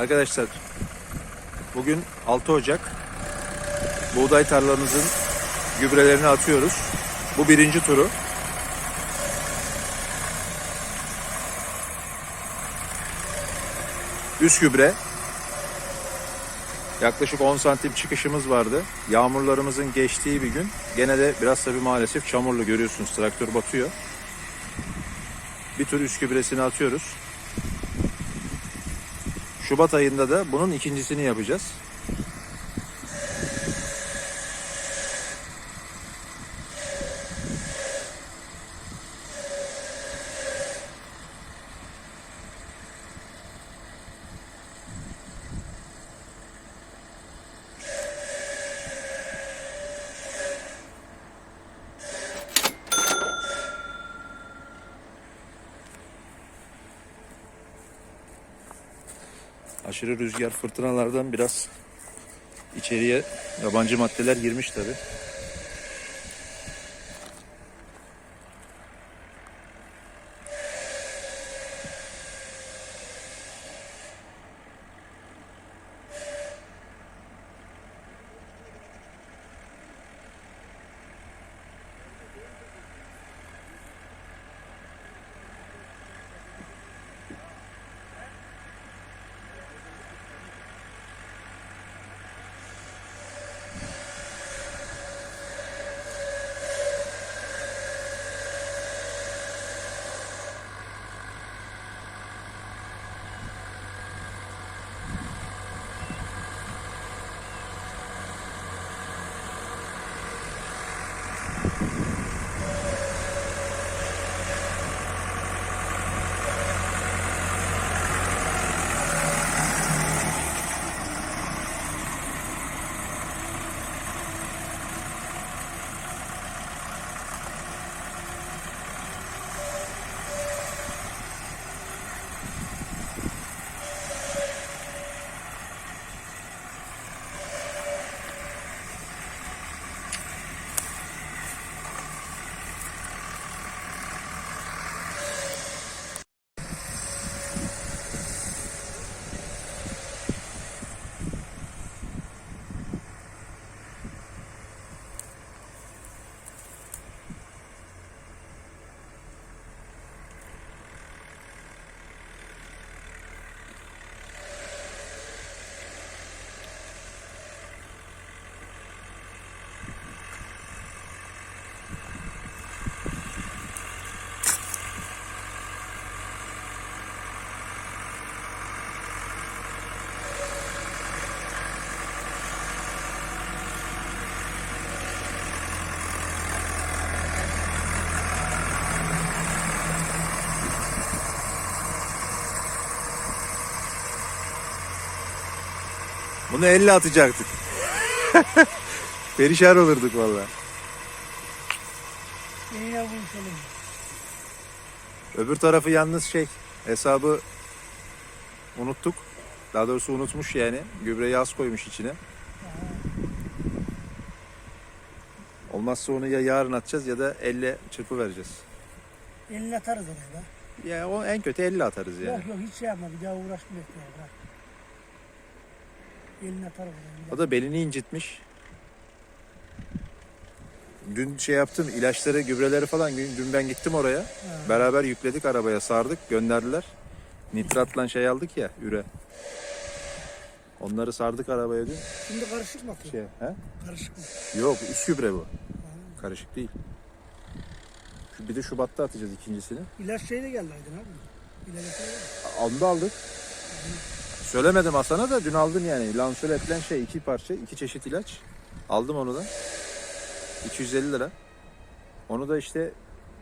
Arkadaşlar bugün 6 Ocak buğday tarlamızın gübrelerini atıyoruz. Bu birinci turu. Üst gübre. Yaklaşık 10 santim çıkışımız vardı. Yağmurlarımızın geçtiği bir gün. Gene de biraz tabii maalesef çamurlu görüyorsunuz. Traktör batıyor. Bir tur üst gübresini atıyoruz. Şubat ayında da bunun ikincisini yapacağız. Aşırı rüzgar fırtınalardan biraz içeriye yabancı maddeler girmiş tabi. Bunu elle atacaktık. Perişan olurduk valla. Öbür tarafı yalnız şey hesabı unuttuk. Daha doğrusu unutmuş yani. Gübreyi az koymuş içine. Olmazsa onu ya yarın atacağız ya da elle çırpı vereceğiz. Elini atarız oraya da. Ya o en kötü elle atarız yani. Yok yok hiç şey yapma bir daha uğraşmayacak ya bırak. Elini atarız oraya. O da belini incitmiş. Dün şey yaptım ilaçları, gübreleri falan dün dün ben gittim oraya. Beraber yükledik arabaya sardık gönderdiler. Nitratla şey aldık ya üre. Onları sardık arabaya dün. Şimdi karışık mı atıyor? Şey, he? Karışık mı? Yok üst gübre bu. Karışık değil. Şu- Bir de Şubat'ta atacağız ikincisini. İlaç şey de geldi Aydın abi. İlaç şey geldi. Onu da aldık. Söylemedim Hasan'a da dün aldım yani. Lansöl etlen şey iki parça, iki çeşit ilaç. Aldım onu da. 250 lira. Onu da işte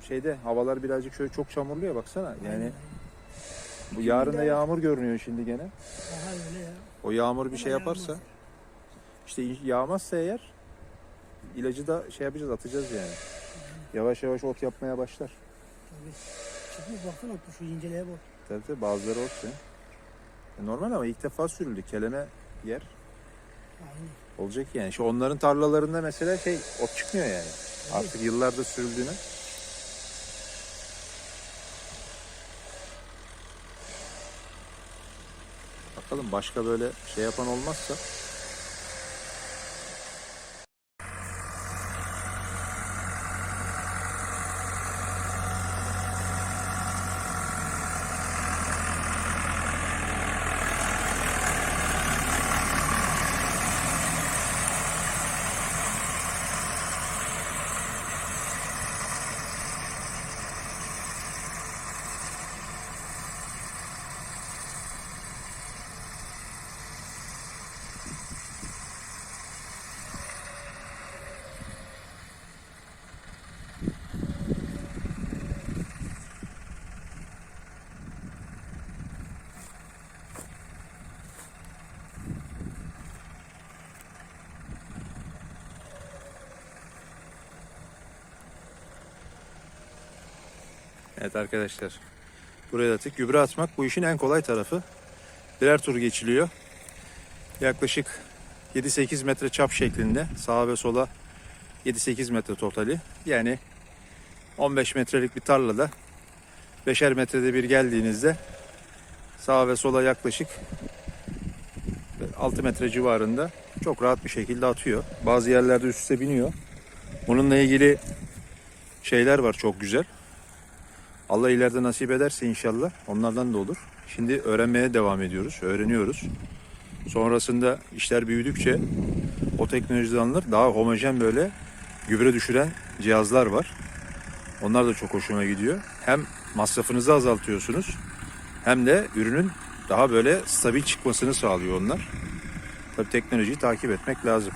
şeyde havalar birazcık şöyle çok çamurlu ya baksana. Yani bu yarın da yağmur görünüyor şimdi gene. Aha öyle ya. O yağmur bir şey yaparsa işte yağmazsa eğer ilacı da şey yapacağız atacağız yani. Yavaş yavaş ot yapmaya başlar. Tabii. Çıkmış baksana şu inceleye bak. Tabii tabii bazıları ot ya. E Normal ama ilk defa sürüldü. Keleme yer. Aynen. Olacak yani. Şu onların tarlalarında mesela şey ot çıkmıyor yani. Artık yıllardır sürüldüğüne. Bak Bakalım başka böyle şey yapan olmazsa. Evet arkadaşlar. Buraya attık. Gübre atmak bu işin en kolay tarafı. Birer tur geçiliyor. Yaklaşık 7-8 metre çap şeklinde sağa ve sola 7-8 metre totali. Yani 15 metrelik bir tarlada 5'er metrede bir geldiğinizde sağa ve sola yaklaşık 6 metre civarında çok rahat bir şekilde atıyor. Bazı yerlerde üst üste biniyor. Bununla ilgili şeyler var çok güzel. Allah ileride nasip ederse inşallah onlardan da olur. Şimdi öğrenmeye devam ediyoruz, öğreniyoruz. Sonrasında işler büyüdükçe o teknolojiden alınır daha homojen böyle gübre düşüren cihazlar var. Onlar da çok hoşuma gidiyor. Hem masrafınızı azaltıyorsunuz hem de ürünün daha böyle stabil çıkmasını sağlıyor onlar. Tabii teknolojiyi takip etmek lazım.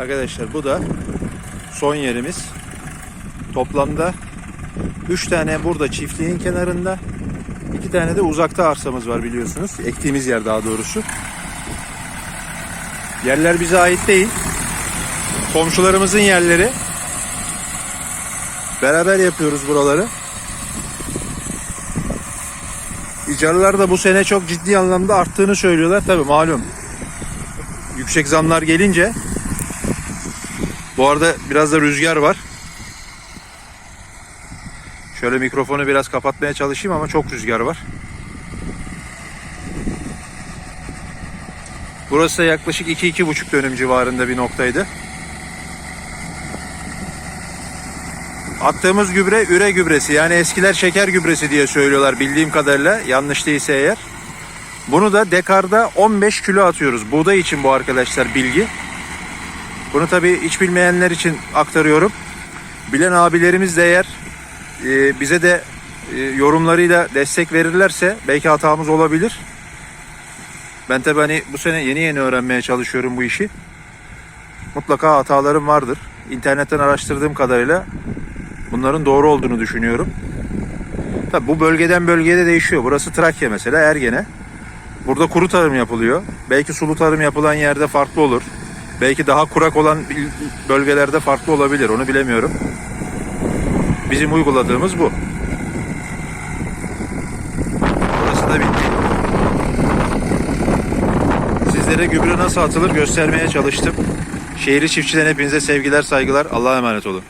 Arkadaşlar bu da son yerimiz. Toplamda 3 tane burada çiftliğin kenarında, 2 tane de uzakta arsamız var biliyorsunuz. Ektiğimiz yer daha doğrusu. Yerler bize ait değil. Komşularımızın yerleri. Beraber yapıyoruz buraları. İcarlar da bu sene çok ciddi anlamda arttığını söylüyorlar. Tabii malum. Yüksek zamlar gelince bu arada biraz da rüzgar var. Şöyle mikrofonu biraz kapatmaya çalışayım ama çok rüzgar var. Burası da yaklaşık 2-2,5 dönüm civarında bir noktaydı. Attığımız gübre üre gübresi yani eskiler şeker gübresi diye söylüyorlar bildiğim kadarıyla yanlış değilse eğer. Bunu da dekarda 15 kilo atıyoruz. Buğday için bu arkadaşlar bilgi. Bunu tabii hiç bilmeyenler için aktarıyorum. Bilen abilerimiz de eğer e, bize de e, yorumlarıyla destek verirlerse belki hatamız olabilir. Ben tabii hani bu sene yeni yeni öğrenmeye çalışıyorum bu işi. Mutlaka hatalarım vardır. İnternetten araştırdığım kadarıyla bunların doğru olduğunu düşünüyorum. Tabii bu bölgeden bölgeye de değişiyor. Burası Trakya mesela Ergene. Burada kuru tarım yapılıyor. Belki sulu tarım yapılan yerde farklı olur. Belki daha kurak olan bölgelerde farklı olabilir. Onu bilemiyorum. Bizim uyguladığımız bu. Burası da bitti. Sizlere gübre nasıl atılır göstermeye çalıştım. Şehirli çiftçiden hepinize sevgiler, saygılar. Allah'a emanet olun.